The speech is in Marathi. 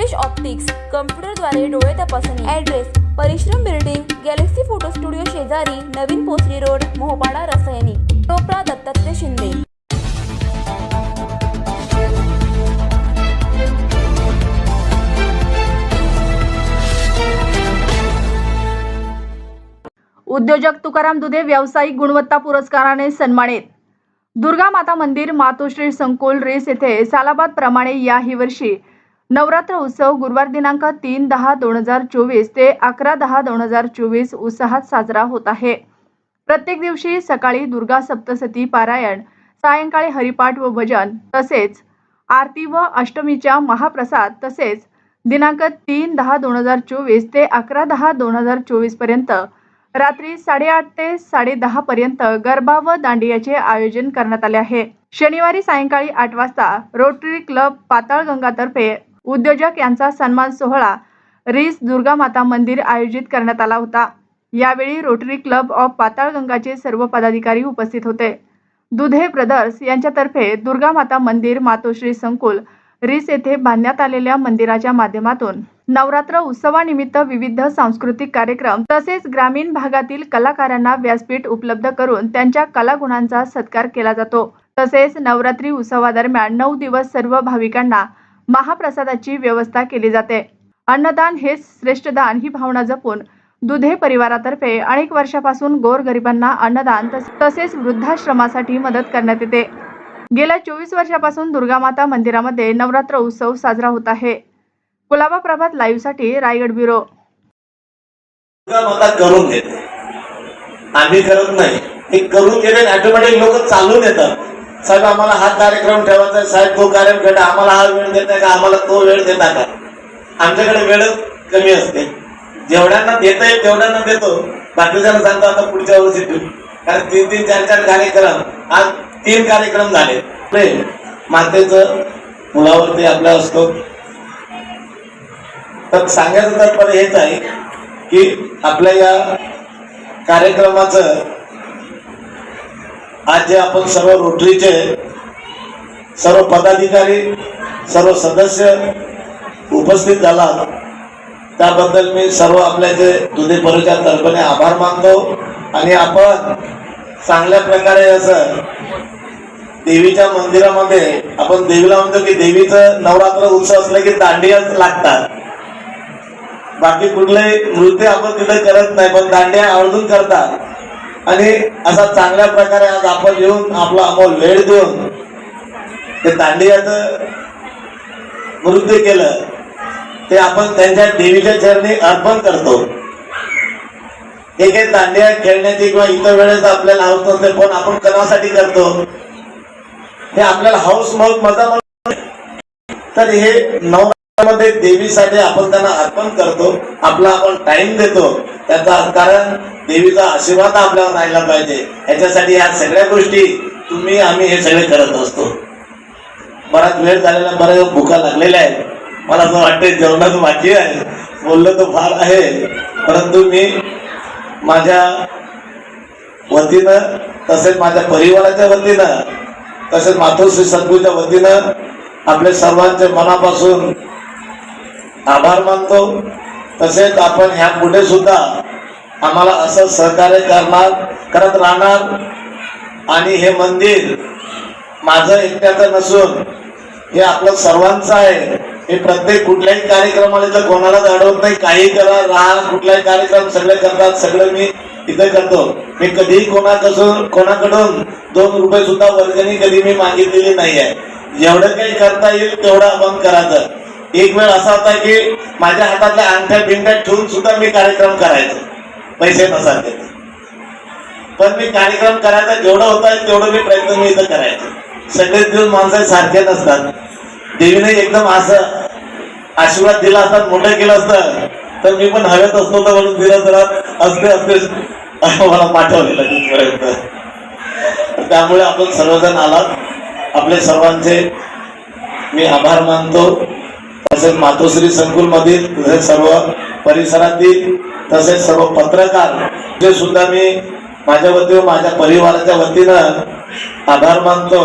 दीपेश ऑप्टिक्स कम्प्युटरद्वारे डोळे तपासणी. ॲड्रेस परिश्रम बिल्डिंग गॅलेक्सी फोटो स्टुडिओ शेजारी नवीन पोसरी रोड मोहपाडा रसायनी. टोपरा दत्तात्रय शिंदे. उद्योजक तुकाराम दुधे व्यावसायिक गुणवत्ता पुरस्काराने सन्मानित. दुर्गा माता मंदिर मातोश्री संकुल रेस येथे सालाबाद प्रमाणे याही वर्षी नवरात्र उत्सव गुरुवार दिनांक तीन दहा दोन हजार चोवीस ते अकरा दहा दोन हजार चोवीस उत्साहात साजरा होत आहे. प्रत्येक दिवशी सकाळी दुर्गा सप्तसती पारायण सायंकाळी हरिपाठ व भजन तसेच आरती व अष्टमीच्या महाप्रसाद तसेच दिनांक तीन दहा दोन हजार चोवीस ते अकरा दहा दोन हजार चोवीसपर्यंत रात्री साडेआठ ते साडेदहा पर्यंत गरबा व दांडियाचे आयोजन करण्यात आले आहे. शनिवारी सायंकाळी आठ वाजता रोटरी क्लब पाताळगंगातर्फे उद्योजक यांचा सन्मान सोहळा रिस दुर्गा माता मंदिर आयोजित करण्यात आला होता. यावेळी रोटरी क्लब ऑफ पाताळगंगाचे सर्व पदाधिकारी उपस्थित होते. दुधे ब्रदर्स यांच्यातर्फे दुर्गा माता मंदिर मातोश्री संकुल रिस येथे बांधण्यात आलेल्या मंदिराच्या माध्यमातून नवरात्र उत्सवानिमित्त विविध सांस्कृतिक कार्यक्रम तसेच ग्रामीण भागातील कलाकारांना व्यासपीठ उपलब्ध करून त्यांच्या कलागुणांचा सत्कार केला जातो. तसेच नवरात्री उत्सवादरम्यान नऊ दिवस सर्व भाविकांना महाप्रसादाची व्यवस्था केली जाते. अन्नदान हेच श्रेष्ठ दान ही भावना जपून दुधे परिवारातर्फे अनेक वर्षापासून गोरगरिबांना अन्नदान तसेच वृद्धाश्रमासाठी मदत करण्यात येते. गेल्या चोवीस वर्षापासून दुर्गामाता मंदिरामध्ये नवरात्र उत्सव साजरा होत आहे. कुलाबा प्रभात लाईव्हसाठी रायगड ब्युरो. करून घेते. आम्ही करत नाही. हे करून घेते ऑटोमॅटिक लोक चालून येतात. साहेब आम्हाला हा कार्यक्रम ठेवायचा आहे, साहेब तो कार्यक्रम ठेवा आम्हाला हा वेळ देता का? आम्हाला तो वेळ देता का आमच्याकडे वेळ कमी असते. जेवढ्यांना देता येईल तेवढ्यांना देतो. बाकीच्यांना सांगतो आता पुढच्या वर्षी ठेवू कारण तीन तीन चार चार कार्यक्रम. आज तीन कार्यक्रम झाले. प्रेम मातेचं मुलावरती आपला असतो. तर सांगायचं तात्पर्य हेच आहे की आपल्या या कार्यक्रमाचं आज जे आपण सर्व रोटरीचे सर्व पदाधिकारी सर्व सदस्य उपस्थित झाला. त्याबद्दल मी सर्व आपल्या जे दुधे परिचय तर्फे आभार मानतो आणि आपण चांगल्या प्रकारे असं देवीच्या मंदिरामध्ये आपण देवीला म्हणतो की देवीचं नवरात्र उत्सव असलं की दांडियाच लागतात. बाकी कुठलंही नृत्य आपण तिथे करत नाही पण दांडिया आवर्जून करतात. आणि असा चांगल्या प्रकारे आज आपण येऊन आपला अमोल वेळ देऊन ते दांडियाचं नृत्य केलं ते आपण त्यांच्या देवीच्या चरणी अर्पण करतो. हे काही दांडिया खेळण्याची किंवा इतर वेळेस आपल्याला हौस नसते पण आपण कणासाठी करतो. हे आपल्याला हौस मौज मजा तर हे त्यामध्ये देवीसाठी आपण त्यांना अर्पण करतो आपला आपण टाइम देतो. त्याचा कारण देवीचा आशीर्वाद आपल्याला राहिला पाहिजे. याच्यासाठी या सगळ्या गोष्टी तुम्ही आम्ही हे सगळे करत असतो. बराच वेळ झालेला बऱ्याच भुका लागलेल्या आहेत मला असं वाटतं जेवणात बाकी आहे. बोललं तर फार आहे. परंतु मी माझ्या वतीनं तसेच माझ्या परिवाराच्या वतीनं तसेच मातोश्री सद्गुरूच्या वतीनं आपल्या सर्वांच्या मनापासून आभार मानतो. तसेच आपण ह्या पुढे सुद्धा आम्हाला असं सहकार्य करणार करत राहणार. आणि हे मंदिर माझं एकट्याचं नसून हे आपलं सर्वांचं आहे. हे प्रत्येक कुठल्याही कार्यक्रमाला तर कोणालाच अडवत नाही. काही करा राहा कुठलाही कार्यक्रम सगळे करतात. सगळं मी इथे करतो. मी कधीही कोणाकडून कोणाकडून दोन रुपये सुद्धा वर्गणी कधी मी मागितलेली नाही आहे जेवढं काही करता येईल तेवढं आपण करायचं एक वेळ असा होता की माझ्या हातातल्या अंगठ्या बिंगठ्या ठेवून सुद्धा मी कार्यक्रम करायचो. पैसे नसायचे पण मी कार्यक्रम करायचा जेवढं होता तेवढं मी प्रयत्न मी इथं करायचो. सगळेच दिवस माणसं सारखे नसतात देवीने एकदम असं आशीर्वाद दिला असतात मोठं केलं असतं तर मी पण हवेत असतो तर म्हणून दिलं जरा असते असते. मला पाठवलेलं तिथपर्यंत त्यामुळे आपण सर्वजण आलात. आपले सर्वांचे मी आभार मानतो. तसेच मातोश्री संकुल मधील तसेच सर्व परिसरातील तसेच सर्व पत्रकार जे सुद्धा मी माझ्या वतीवर माझ्या परिवाराच्या वतीनं आभार मानतो.